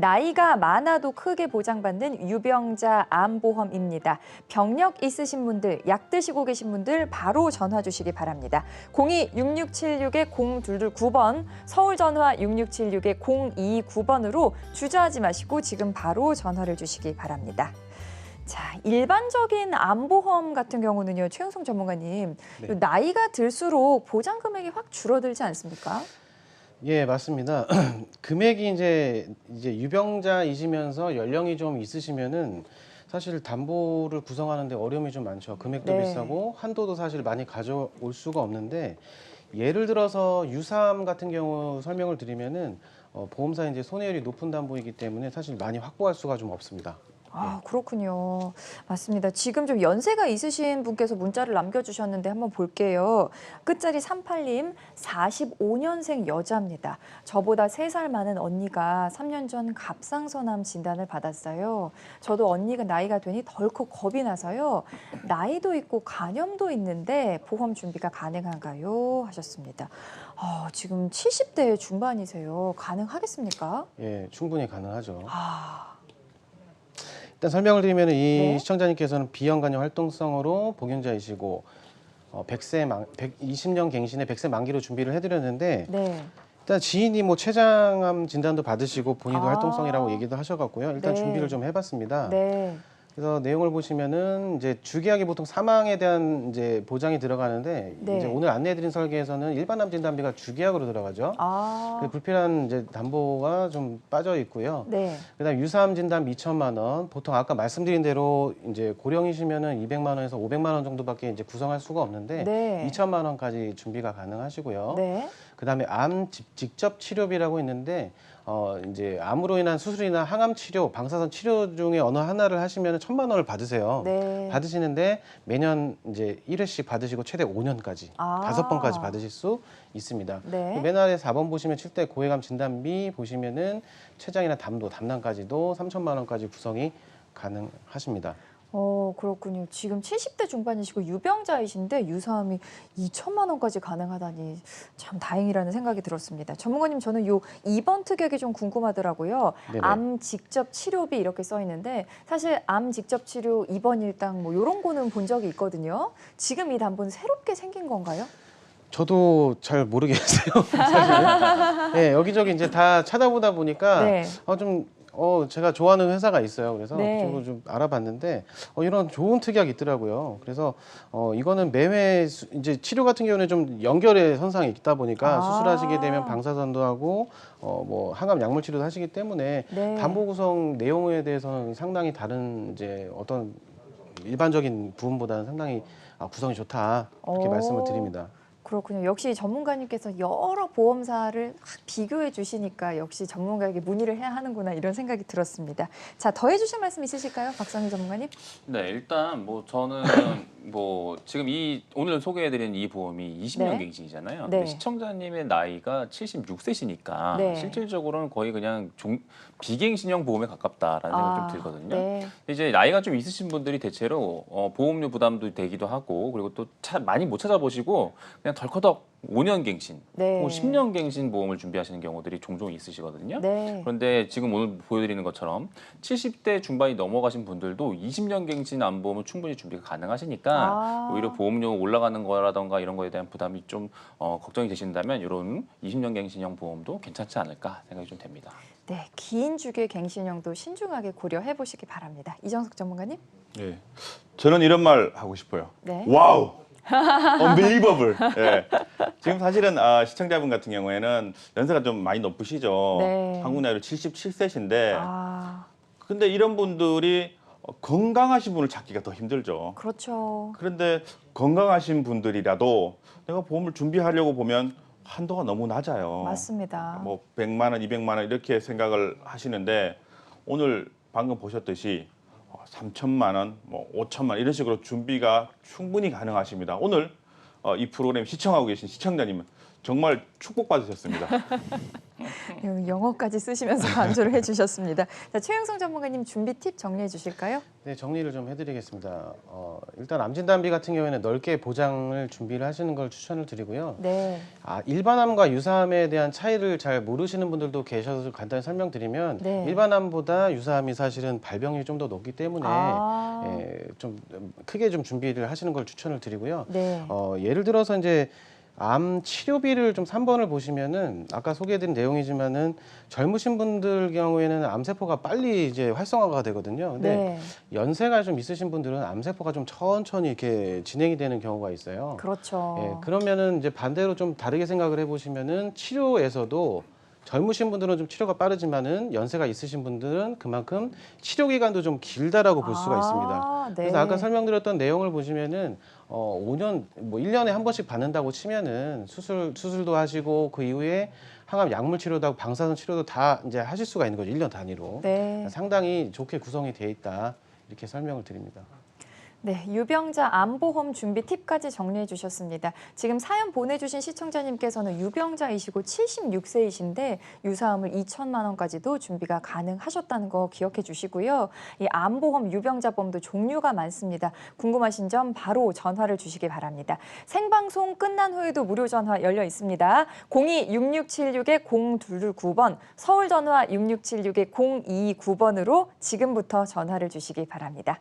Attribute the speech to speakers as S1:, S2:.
S1: 나이가 많아도 크게 보장받는 유병자 암보험입니다. 병력 있으신 분들, 약 드시고 계신 분들 바로 전화 주시기 바랍니다. 02-6676-0229번, 서울 전화 6676-0229번으로 주저하지 마시고 지금 바로 전화를 주시기 바랍니다. 자, 일반적인 암보험 같은 경우는요, 최영성 전문가님,
S2: 네.
S1: 요 나이가 들수록 보장 금액이 확 줄어들지 않습니까?
S2: 예, 맞습니다. 금액이 이제 이제 유병자이시면서 연령이 좀 있으시면은 사실 담보를 구성하는데 어려움이 좀 많죠. 금액도
S1: 네.
S2: 비싸고 한도도 사실 많이 가져올 수가 없는데 예를 들어서 유삼 같은 경우 설명을 드리면은 어, 보험사 이제 손해율이 높은 담보이기 때문에 사실 많이 확보할 수가 좀 없습니다.
S1: 아, 그렇군요. 맞습니다. 지금 좀 연세가 있으신 분께서 문자를 남겨주셨는데 한번 볼게요. 끝자리 38님, 45년생 여자입니다. 저보다 3살 많은 언니가 3년 전 갑상선암 진단을 받았어요. 저도 언니가 나이가 되니 덜컥 겁이 나서요. 나이도 있고 간염도 있는데 보험 준비가 가능한가요? 하셨습니다. 아, 지금 70대 중반이세요. 가능하겠습니까?
S2: 예, 충분히 가능하죠.
S1: 아,
S2: 일단 설명을 드리면 이
S1: 네.
S2: 시청자님께서는 비형간염 활동성으로 복용자이시고 어, 100세 만, 120년 갱신에 100세 만기로 준비를 해드렸는데
S1: 네.
S2: 일단 지인이 뭐 췌장암 진단도 받으시고 본인도
S1: 아.
S2: 활동성이라고 얘기도 하셔갖고요. 일단
S1: 네.
S2: 준비를 좀 해봤습니다.
S1: 네.
S2: 그래서 내용을 보시면은 이제 주계약이 보통 사망에 대한 이제 보장이 들어가는데
S1: 네.
S2: 이제 오늘 안내해드린 설계에서는 일반암 진단비가 주계약으로 들어가죠.
S1: 아,
S2: 그래서 불필요한 이제 담보가 좀 빠져 있고요.
S1: 네.
S2: 그다음 유사암 진단 2천만 원. 보통 아까 말씀드린 대로 이제 고령이시면은 200만 원에서 500만 원 정도밖에 이제 구성할 수가 없는데
S1: 네.
S2: 2천만 원까지 준비가 가능하시고요.
S1: 네.
S2: 그다음에 암 직- 직접 치료비라고 있는데 어 이제 암으로 인한 수술이나 항암 치료, 방사선 치료 중에 어느 하나를 하시면 천만 원을 받으세요.
S1: 네.
S2: 받으시는데 매년 이제 1회씩 받으시고 최대 5년까지
S1: 아.
S2: 다섯 번까지 받으실 수 있습니다.
S1: 네.
S2: 맨 아래 4번 보시면 7대 고해감 진단비 보시면은 췌장이나 담도, 담낭까지도 3천만 원까지 구성이 가능하십니다.
S1: 어, 그렇군요. 지금 70대 중반이시고 유병자이신데 유사암이 2천만 원까지 가능하다니 참 다행이라는 생각이 들었습니다. 전문가님 저는 요 2번 특약이 좀 궁금하더라고요.
S2: 네네.
S1: 암 직접 치료비 이렇게 써 있는데 사실 암 직접 치료 2번 일당 뭐 요런 거는 본 적이 있거든요. 지금 이 담보는 새롭게 생긴 건가요?
S2: 저도 잘 모르겠어요. 사실은. 네, 여기저기 이제 다 찾아보다 보니까
S1: 네.
S2: 어, 좀 어, 제가 좋아하는 회사가 있어요. 그래서
S1: 네.
S2: 그쪽으로 좀 알아봤는데 어, 이런 좋은 특약이 있더라고요. 그래서 어, 이거는 매매 수- 이제 치료 같은 경우는 좀 연결의 선상이 있다 보니까
S1: 아.
S2: 수술하시게 되면 방사선도 하고 어, 뭐 항암 약물 치료도 하시기 때문에
S1: 네.
S2: 담보 구성 내용에 대해서는 상당히 다른 이제 어떤 일반적인 부분보다는 상당히 아, 구성이 좋다 이렇게
S1: 오.
S2: 말씀을 드립니다.
S1: 그렇군요. 역시 전문가님께서 여러 보험사를 확 비교해 주시니까 역시 전문가에게 문의를 해야 하는구나 이런 생각이 들었습니다. 자, 더해 주실 말씀 있으실까요? 박성희 전문가님?
S3: 네, 일단 뭐 저는 뭐 지금 이 오늘 소개해드린 이 보험이 20년
S1: 네.
S3: 갱신이잖아요.
S1: 네.
S3: 시청자님의 나이가 76세시니까
S1: 네.
S3: 실질적으로는 거의 그냥 종, 비갱신형 보험에 가깝다라는 생각이 좀 들거든요.
S1: 네.
S3: 이제 나이가 좀 있으신 분들이 대체로 어, 보험료 부담도 되기도 하고 그리고 또 차, 많이 못 찾아보시고 그냥 덜커덕 5년 갱신,
S1: 네.
S3: 혹은 10년 갱신 보험을 준비하시는 경우들이 종종 있으시거든요.
S1: 네.
S3: 그런데 지금 오늘 보여드리는 것처럼 70대 중반이 넘어가신 분들도 20년 갱신 안보험은 충분히 준비가 가능하시니까
S1: 아.
S3: 오히려 보험료 올라가는 거라던가 이런 거에 대한 부담이 좀 어, 걱정이 되신다면 이런 20년 갱신형 보험도 괜찮지 않을까 생각이 좀 됩니다.
S1: 네, 긴 주기의 갱신형도 신중하게 고려해 보시기 바랍니다. 이정석 전문가님?
S4: 예. 저는 이런 말 하고 싶어요.
S1: 네.
S4: 와우! unbelievable. 예. 지금 사실은 아, 시청자분 같은 경우에는 연세가 좀 많이 높으시죠.
S1: 네.
S4: 한국 나이로 77세신데
S1: 아,
S4: 근데 이런 분들이 어, 건강하신 분을 찾기가 더 힘들죠.
S1: 그렇죠.
S4: 그런데 건강하신 분들이라도 내가 보험을 준비하려고 보면 한도가 너무 낮아요.
S1: 맞습니다.
S4: 뭐 100만 원, 200만 원 이렇게 생각을 하시는데 오늘 방금 보셨듯이 어, 3천만 원, 뭐 5천만 원 이런 식으로 준비가 충분히 가능하십니다. 오늘 어, 이 프로그램 시청하고 계신 시청자님은 정말 축복받으셨습니다.
S1: 영어까지 쓰시면서 강조를 해주셨습니다. 자, 최영성 전문가님 준비 팁 정리해 주실까요?
S2: 네, 정리를 좀 해드리겠습니다. 어, 일단 암진단비 같은 경우에는 넓게 보장을 준비를 하시는 걸 추천을 드리고요.
S1: 네.
S2: 아, 일반암과 유사암에 대한 차이를 잘 모르시는 분들도 계셔서 간단히 설명드리면
S1: 네.
S2: 일반암보다 유사암이 사실은 발병률이 좀 더 높기 때문에
S1: 아.
S2: 예, 좀 크게 좀 준비를 하시는 걸 추천을 드리고요.
S1: 네.
S2: 어, 예를 들어서 이제 암 치료비를 좀 3번을 보시면은 아까 소개해드린 내용이지만은 젊으신 분들 경우에는 암세포가 빨리 이제 활성화가 되거든요. 근데
S1: 네.
S2: 연세가 좀 있으신 분들은 암세포가 좀 천천히 이렇게 진행이 되는 경우가 있어요.
S1: 그렇죠.
S2: 예, 그러면은 이제 반대로 좀 다르게 생각을 해보시면은 치료에서도 젊으신 분들은 좀 치료가 빠르지만은 연세가 있으신 분들은 그만큼 치료 기간도 좀 길다라고 볼 수가 있습니다.
S1: 아, 네.
S2: 그래서 아까 설명드렸던 내용을 보시면은 어 5년 뭐 1년에 한 번씩 받는다고 치면은 수술 수술도 하시고 그 이후에 항암 약물 치료도 하고 방사선 치료도 다 이제 하실 수가 있는 거죠. 1년 단위로.
S1: 네.
S2: 상당히 좋게 구성이 돼 있다. 이렇게 설명을 드립니다.
S1: 네, 유병자 암보험 준비 팁까지 정리해 주셨습니다. 지금 사연 보내주신 시청자님께서는 유병자이시고 76세이신데 유사암을 2천만 원까지도 준비가 가능하셨다는 거 기억해 주시고요. 이 암보험 유병자보험도 종류가 많습니다. 궁금하신 점 바로 전화를 주시기 바랍니다. 생방송 끝난 후에도 무료 전화 열려 있습니다. 02-6676-0229번, 서울 전화 6676-0229번으로 지금부터 전화를 주시기 바랍니다.